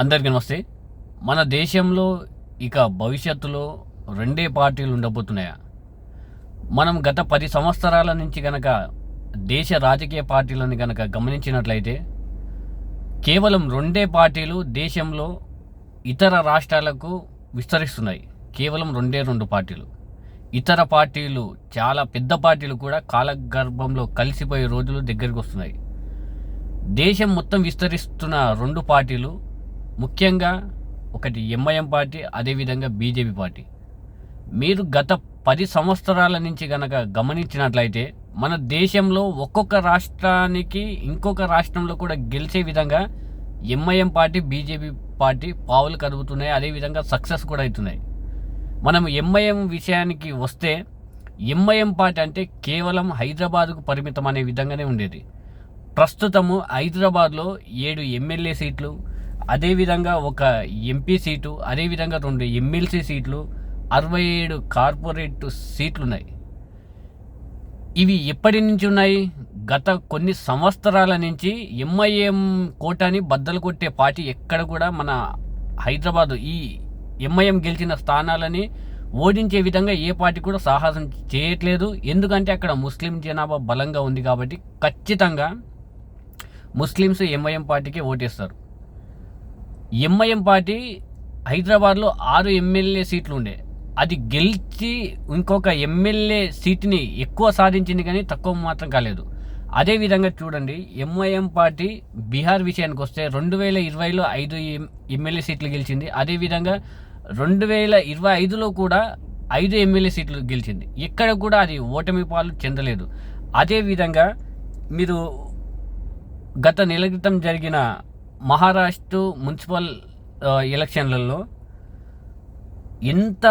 అందరికీ నమస్తే. మన దేశంలో ఇక భవిష్యత్తులో రెండే పార్టీలు ఉండబోతున్నాయా? మనం గత పది సంవత్సరాల నుంచి గనక దేశ రాజకీయ పార్టీలను గనక గమనించినట్లయితే కేవలం రెండే పార్టీలు దేశంలో ఇతర రాష్ట్రాలకు విస్తరిస్తున్నాయి. కేవలం రెండే రెండు పార్టీలు. ఇతర పార్టీలు చాలా పెద్ద పార్టీలు కూడా కాలగర్భంలో కలిసిపోయే రోజులు దగ్గరికి వస్తున్నాయి. దేశం మొత్తం విస్తరిస్తున్న రెండు పార్టీలు ముఖ్యంగా ఒకటి ఎంఐఎం పార్టీ అదేవిధంగా బీజేపీ పార్టీ. మీరు గత పది సంవత్సరాల నుంచి గనక గమనించినట్లయితే మన దేశంలో ఒక్కొక్క రాష్ట్రానికి ఇంకొక రాష్ట్రంలో కూడా గెలిచే విధంగా ఎంఐఎం పార్టీ బీజేపీ పార్టీ పావులు కదుగుతున్నాయి అదేవిధంగా సక్సెస్ కూడా అవుతున్నాయి. మనం ఎంఐఎం విషయానికి వస్తే ఎంఐఎం పార్టీ అంటే కేవలం హైదరాబాద్కు పరిమితం అనే విధంగానే ఉండేది. ప్రస్తుతము హైదరాబాద్లో ఏడు ఎమ్మెల్యే సీట్లు అదేవిధంగా ఒక ఎంపీ సీటు అదేవిధంగా రెండు ఎమ్మెల్సీ సీట్లు అరవై ఏడు కార్పొరేట్ సీట్లు ఉన్నాయి ఇవి ఎప్పటి నుంచి ఉన్నాయి? గత కొన్ని సంవత్సరాల నుంచి ఎంఐఎం కోటాని బద్దలు కొట్టే పార్టీ ఎక్కడ కూడా మన హైదరాబాద్ ఈ ఎంఐఎం గెలిచిన స్థానాలని ఓడించే విధంగా ఏ పార్టీ కూడా సాహసం చేయట్లేదు. ఎందుకంటే అక్కడ ముస్లిం జనాభా బలంగా ఉంది కాబట్టి ఖచ్చితంగా ముస్లిమ్స్ ఎంఐఎం పార్టీకి ఓటేస్తారు. ఎంఐఎం పార్టీ హైదరాబాద్లో ఆరు ఎమ్మెల్యే సీట్లు ఉండే. అది గెలిచి ఇంకొక ఎమ్మెల్యే సీట్ని ఎక్కువ సాధించింది కానీ తక్కువ మాత్రం కాలేదు. అదేవిధంగా చూడండి ఎంఐఎం పార్టీ బీహార్ విషయానికి వస్తే రెండు వేల ఇరవైలో ఐదు ఎం- ఎమ్మెల్యే సీట్లు గెలిచింది. అదేవిధంగా రెండు వేల ఇరవై ఐదులో కూడా ఐదు ఎమ్మెల్యే సీట్లు గెలిచింది. ఎక్కడ కూడా అది ఓటమి పాలు చెందలేదు. అదేవిధంగా మీరు గత నెల క్రితం జరిగిన మహారాష్ట్ర మున్సిపల్ ఎలక్షన్లలో ఎంత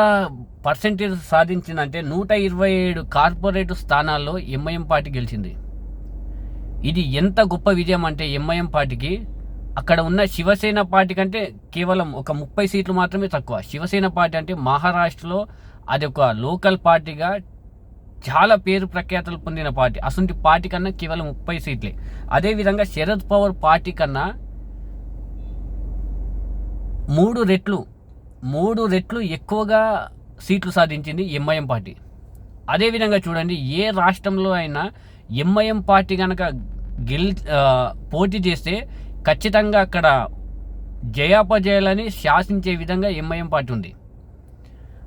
పర్సెంటేజ్ సాధించిందంటే నూట ఇరవై ఏడు కార్పొరేట్ స్థానాల్లో ఎంఐఎం పార్టీ గెలిచింది. ఇది ఎంత గొప్ప విజయం అంటే ఎంఐఎం పార్టీకి అక్కడ ఉన్న శివసేన పార్టీ కంటే కేవలం ఒక ముప్పై సీట్లు మాత్రమే తక్కువ. శివసేన పార్టీ అంటే మహారాష్ట్రలో అది ఒక లోకల్ పార్టీగా చాలా పేరు ప్రఖ్యాతలు పొందిన పార్టీ. అసలు పార్టీ కన్నా కేవలం ముప్పై సీట్లే. అదేవిధంగా శరద్ పవర్ పార్టీ కన్నా మూడు రెట్లు మూడు రెట్లు ఎక్కువగా సీట్లు సాధించింది ఎంఐఎం పార్టీ. అదేవిధంగా చూడండి ఏ రాష్ట్రంలో అయినా ఎంఐఎం పార్టీ కనుక గెల్ పోటీ చేస్తే ఖచ్చితంగా అక్కడ జయాపజయాలని శాసించే విధంగా ఎంఐఎం పార్టీ ఉంది.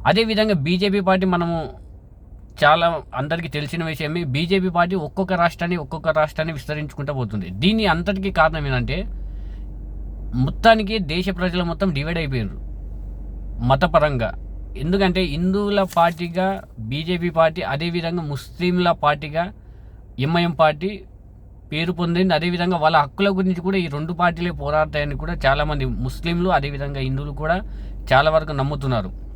అదేవిధంగా బీజేపీ పార్టీ మనము చాలా అందరికీ తెలిసిన విషయమే బీజేపీ పార్టీ ఒక్కొక్క రాష్ట్రాన్ని ఒక్కొక్క రాష్ట్రాన్ని విస్తరించుకుంటూ పోతుంది. దీని అంతటికీ కారణం ఏంటంటే మొత్తానికి దేశ ప్రజలు మొత్తం డివైడ్ అయిపోయారు మతపరంగా. ఎందుకంటే హిందువుల పార్టీగా బీజేపీ పార్టీ అదేవిధంగా ముస్లింల పార్టీగా ఎంఐఎం పార్టీ పేరు పొందింది. అదేవిధంగా వాళ్ళ హక్కుల గురించి కూడా ఈ రెండు పార్టీలే పోరాడతాయని కూడా చాలామంది ముస్లింలు అదేవిధంగా హిందువులు కూడా చాలా వరకు నమ్ముతున్నారు.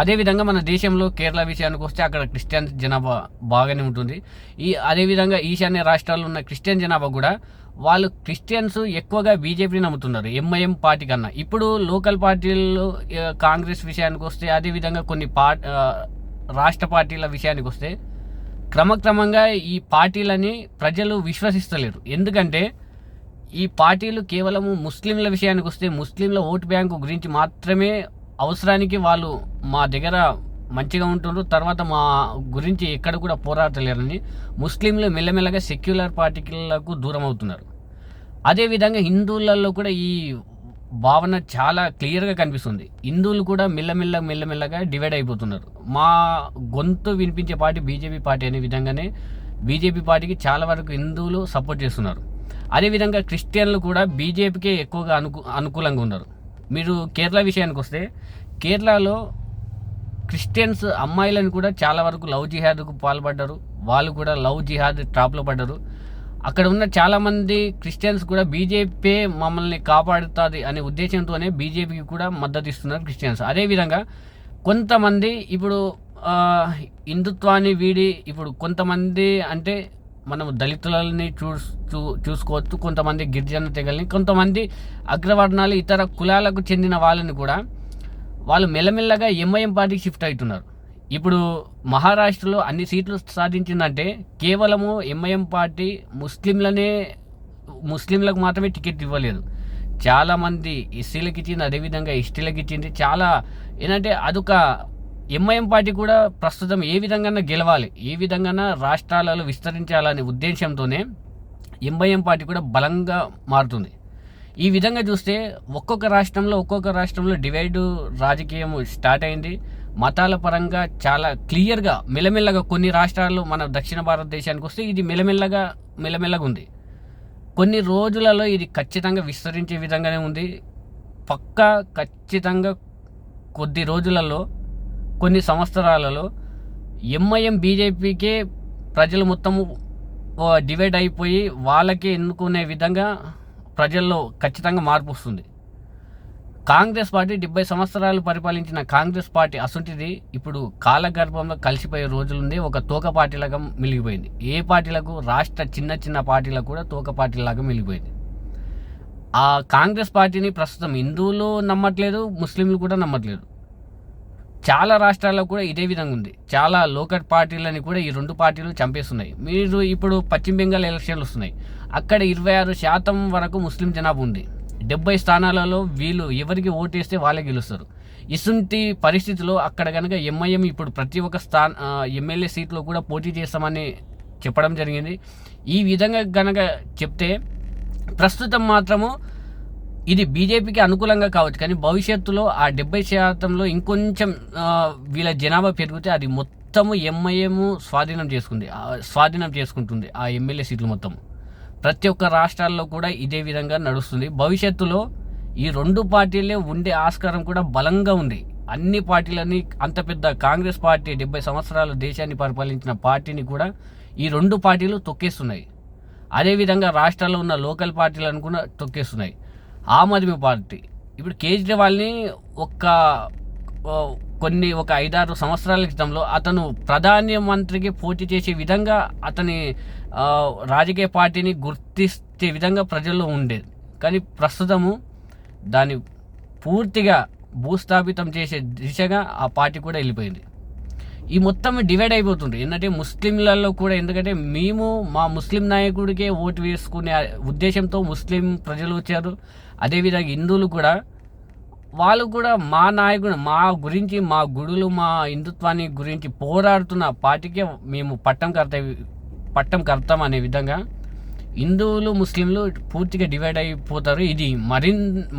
అదేవిధంగా మన దేశంలో కేరళ విషయానికి వస్తే అక్కడ క్రిస్టియన్ జనాభా బాగానే ఉంటుంది. ఈ అదేవిధంగా ఈశాన్య రాష్ట్రాల్లో ఉన్న క్రిస్టియన్ జనాభా కూడా వాళ్ళు క్రిస్టియన్స్ ఎక్కువగా బీజేపీని నమ్ముతున్నారు ఎంఐఎం పార్టీ కన్నా. ఇప్పుడు లోకల్ పార్టీలు కాంగ్రెస్ విషయానికి వస్తే అదేవిధంగా కొన్ని పా రాష్ట్ర పార్టీల విషయానికి వస్తే క్రమక్రమంగా ఈ పార్టీలని ప్రజలు విశ్వసిస్తలేరు. ఎందుకంటే ఈ పార్టీలు కేవలము ముస్లింల విషయానికి వస్తే ముస్లింల ఓటు బ్యాంకు గురించి మాత్రమే అవసరానికి వాళ్ళు మా దగ్గర మంచిగా ఉంటుండ్రు. తర్వాత మా గురించి ఎక్కడ కూడా పోరాడలేరని ముస్లింలు మెల్లమెల్లగా సెక్యులర్ పార్టీలకు దూరం అవుతున్నారు. అదేవిధంగా హిందువులలో కూడా ఈ భావన చాలా క్లియర్గా కనిపిస్తుంది. హిందువులు కూడా మెల్లమెల్ల మెల్లమెల్లగా డివైడ్ అయిపోతున్నారు. మా గొంతు వినిపించే పార్టీ బీజేపీ పార్టీ అనే విధంగానే బీజేపీ పార్టీకి చాలా వరకు హిందువులు సపోర్ట్ చేస్తున్నారు. అదేవిధంగా క్రిస్టియన్లు కూడా బీజేపీకే ఎక్కువగా అనుకు అనుకూలంగా ఉన్నారు. మీరు కేరళ విషయానికి వస్తే కేరళలో క్రిస్టియన్స్ అమ్మాయిలను కూడా చాలా వరకు లవ్ జిహాద్కు పాల్పడ్డారు. వాళ్ళు కూడా లవ్ జిహాద్ ట్రాప్లో పడ్డారు. అక్కడ ఉన్న చాలామంది క్రిస్టియన్స్ కూడా బీజేపీ మమ్మల్ని కాపాడుతుంది అనే ఉద్దేశంతోనే బీజేపీకి కూడా మద్దతు ఇస్తున్నారు క్రిస్టియన్స్. అదేవిధంగా కొంతమంది ఇప్పుడు హిందుత్వాన్ని వీడి ఇప్పుడు కొంతమంది అంటే మనం దళితులని చూ చూ చూసుకోవచ్చు. కొంతమంది గిరిజన తెగల్ని కొంతమంది అగ్రవర్ణాలు ఇతర కులాలకు చెందిన వాళ్ళని కూడా వాళ్ళు మెల్లమెల్లగా ఎంఐఎం పార్టీకి షిఫ్ట్ అవుతున్నారు ఇప్పుడు మహారాష్ట్రలో అన్ని సీట్లు సాధించిందంటే కేవలము ఎంఐఎం పార్టీ ముస్లింలనే ముస్లింలకు మాత్రమే టికెట్ ఇవ్వలేదు. చాలామంది ఎస్సీలకు ఇచ్చింది అదేవిధంగా ఎస్టీలకు ఇచ్చింది. చాలా ఏంటంటే అదొక ఎంఐఎం పార్టీ కూడా ప్రస్తుతం ఏ విధంగా గెలవాలి ఏ విధంగా రాష్ట్రాలలో విస్తరించాలనే ఉద్దేశంతోనే ఎంఐఎం పార్టీ కూడా బలంగా మారుతుంది. ఈ విధంగా చూస్తే ఒక్కొక్క రాష్ట్రంలో ఒక్కొక్క రాష్ట్రంలో డివైడ్ రాజకీయం స్టార్ట్ అయింది. మతాల పరంగా చాలా క్లియర్గా మెల్లమెల్లగా కొన్ని రాష్ట్రాల్లో మన దక్షిణ భారతదేశానికి వస్తే ఇది మెల్లమెల్లగా మెల్లమెల్లగా ఉంది. కొన్ని రోజులలో ఇది ఖచ్చితంగా విస్తరించే విధంగానే ఉంది. పక్కా ఖచ్చితంగా కొద్ది రోజులలో కొన్ని సంవత్సరాలలో ఎంఐఎం బీజేపీకే ప్రజలు మొత్తము డివైడ్ అయిపోయి వాళ్ళకే ఎన్నుకునే విధంగా ప్రజల్లో ఖచ్చితంగా మార్పు వస్తుంది. కాంగ్రెస్ పార్టీ డెబ్బై సంవత్సరాలు పరిపాలించిన కాంగ్రెస్ పార్టీ అసొంటిది. ఇప్పుడు కాలగర్భంలో కలిసిపోయే రోజులుంది ఒక తోక పార్టీలాగా మిలిగిపోయింది ఏ పార్టీలకు? రాష్ట్ర చిన్న చిన్న పార్టీలకు కూడా తోక పార్టీలాగా మిలిగిపోయింది ఆ కాంగ్రెస్ పార్టీని ప్రస్తుతం హిందువులు నమ్మట్లేదు ముస్లింలు కూడా నమ్మట్లేదు. చాలా రాష్ట్రాల్లో కూడా ఇదే విధంగా ఉంది. చాలా లోకల్ పార్టీలని కూడా ఈ రెండు పార్టీలు చంపేస్తున్నాయి. మీరు ఇప్పుడు పశ్చిమ బెంగాల్ ఎలక్షన్లు వస్తున్నాయి. అక్కడ ఇరవై ఆరు శాతం వరకు ముస్లిం జనాభా ఉంది. డెబ్బై స్థానాలలో వీళ్ళు ఎవరికి ఓటేస్తే వాళ్ళే గెలుస్తారు. ఇసుంటి పరిస్థితిలో అక్కడ కనుక ఎంఐఎం ఇప్పుడు ప్రతి ఒక్క స్థాన ఎమ్మెల్యే సీట్లో కూడా పోటీ చేస్తామని చెప్పడం జరిగింది. ఈ విధంగా కనుక చెప్తే ప్రస్తుతం మాత్రము ఇది బీజేపీకి అనుకూలంగా కావచ్చు కానీ భవిష్యత్తులో ఆ డెబ్బై శాతంలో ఇంకొంచెం వీళ్ళ జనాభా పెరిగితే అది మొత్తము ఎంఐఎం స్వాధీనం చేసుకుంది స్వాధీనం చేసుకుంటుంది ఆ ఎమ్మెల్యే సీట్లు మొత్తం. ప్రతి ఒక్క రాష్ట్రాల్లో కూడా ఇదే విధంగా నడుస్తుంది. భవిష్యత్తులో ఈ రెండు పార్టీలే ఉండే ఆస్కారం కూడా బలంగా ఉంది. అన్ని పార్టీలని అంత పెద్ద కాంగ్రెస్ పార్టీ డెబ్బై సంవత్సరాలు దేశాన్ని పరిపాలించిన పార్టీని కూడా ఈ రెండు పార్టీలు తొక్కేస్తున్నాయి. అదేవిధంగా రాష్ట్రాల్లో ఉన్న లోకల్ పార్టీలను కూడా తొక్కేస్తున్నాయి. ఆమ్ ఆద్మీ పార్టీ. ఇప్పుడు కేజ్రీవాల్ని ఒక్క కొన్ని ఒక ఐదారు సంవత్సరాల క్రితంలో అతను ప్రధానమంత్రికి పోటీ చేసే విధంగా అతని రాజకీయ పార్టీని గుర్తిస్తే విధంగా ప్రజల్లో ఉండేది. కానీ ప్రస్తుతము దాన్ని పూర్తిగా భూస్థాపితం చేసే దిశగా ఆ పార్టీ కూడా వెళ్ళిపోయింది. ఈ మొత్తం డివైడ్ అయిపోతుంది ఏంటంటే ముస్లింలలో కూడా ఎందుకంటే మేము మా ముస్లిం నాయకుడికే ఓటు వేసుకునే ఉద్దేశంతో ముస్లిం ప్రజలు వచ్చారు. అదేవిధంగా హిందువులు కూడా. వాళ్ళు కూడా మా నాయకుడు మా గురించి మా గుడులు మా హిందుత్వాన్ని గురించి పోరాడుతున్న పార్టీకే మేము పట్టం కర్త పట్టం కర్తాం అనే విధంగా హిందువులు ముస్లింలు పూర్తిగా డివైడ్ అయిపోతారు. ఇది మరి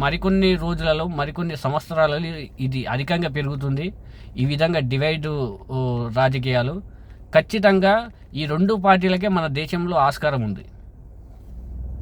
మరికొన్ని రోజులలో మరికొన్ని సంవత్సరాలలో ఇది అధికంగా పెరుగుతుంది. ఈ విధంగా డివైడ్ రాజకీయాలు. ఖచ్చితంగా ఈ రెండు పార్టీలకే మన దేశంలో ఆస్కారం ఉంది.